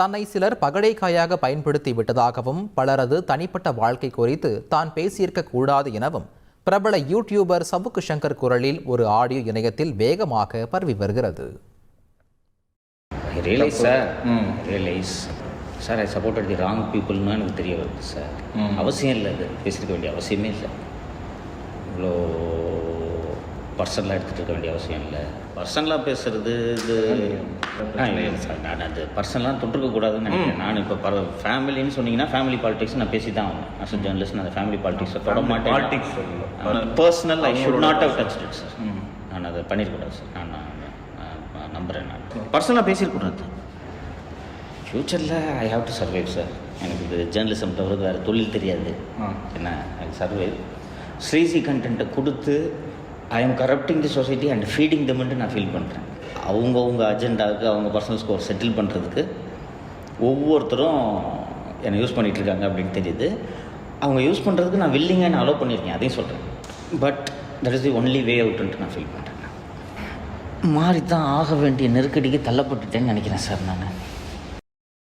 தன்னை சிலர் பகடைக்காயாக பயன்படுத்தி விட்டதாகவும் பலரது தனிப்பட்ட வாழ்க்கை குறித்து தான் பேசியிருக்க கூடாது எனவும் பிரபல யூடியூபர் சவுக்கு சங்கர் குரலில் ஒரு ஆடியோ இணையத்தில் வேகமாக பரவி வருகிறது. Realise sir realise sir I supported the wrong பீப்புள்னு எனக்கு தெரிய வருது சார் அவசியம் இல்லை அது. பேசியிருக்க வேண்டிய அவசியமே இல்லை. இவ்வளோ பர்சனலாக எடுத்துகிட்டு இருக்க வேண்டிய அவசியம் இல்லை. பர்சனலாக பேசுறது இது சார். நான் அது பர்சனலாக தொட்டிருக்கக்கூடாதுன்னு நினைக்கிறேன். நான் இப்போ பர ஃபேமிலின்னு சொன்னீங்கன்னா ஃபேமிலி பாலிடிக்ஸ் நான் பேசி தான் ஆகணும் அஸ் ஜேர்னலிஸ்ட் நான் ஃபேமிலி பாலிடிக்ஸை தொட மாட்டேன். Personal I should not have touch it sir நான் அதை பண்ணியிருக்கூடாது சார் நான் நான் நான் நம்புகிறேன் நான். பர்சனலாக பேசியிருக்கூடாது ஃப்யூச்சரில் I have to survive sir எனக்கு இது ஜேர்னலிசம் தவிர வேறு தொழில் தெரியாது. என்ன? ஐ சர்வைவ் ஸ்ரீசி கண்டென்ட்டை கொடுத்து I am corrupting the society and feeding தம்ன்ட்டு நான் ஃபீல் பண்ணுறேன் அவங்கவுங்க அஜெண்டாவுக்கு அவங்க பர்சனல் ஸ்கோர் செட்டில் பண்ணுறதுக்கு ஒவ்வொருத்தரும் என்னை யூஸ் பண்ணிகிட்ருக்காங்க அப்படின்னு தெரியுது. அவங்க யூஸ் பண்ணுறதுக்கு நான் வில்லிங்காக நான் அலோவ் பண்ணியிருக்கேன் அதையும் சொல்கிறேன் but that is the only way அவுட்டுன்ட்டு நான் ஃபீல் பண்ணுறேன் மாறி தான் ஆக வேண்டிய நெருக்கடிக்கு தள்ளப்பட்டுட்டேன்னு நினைக்கிறேன் சார் நான்.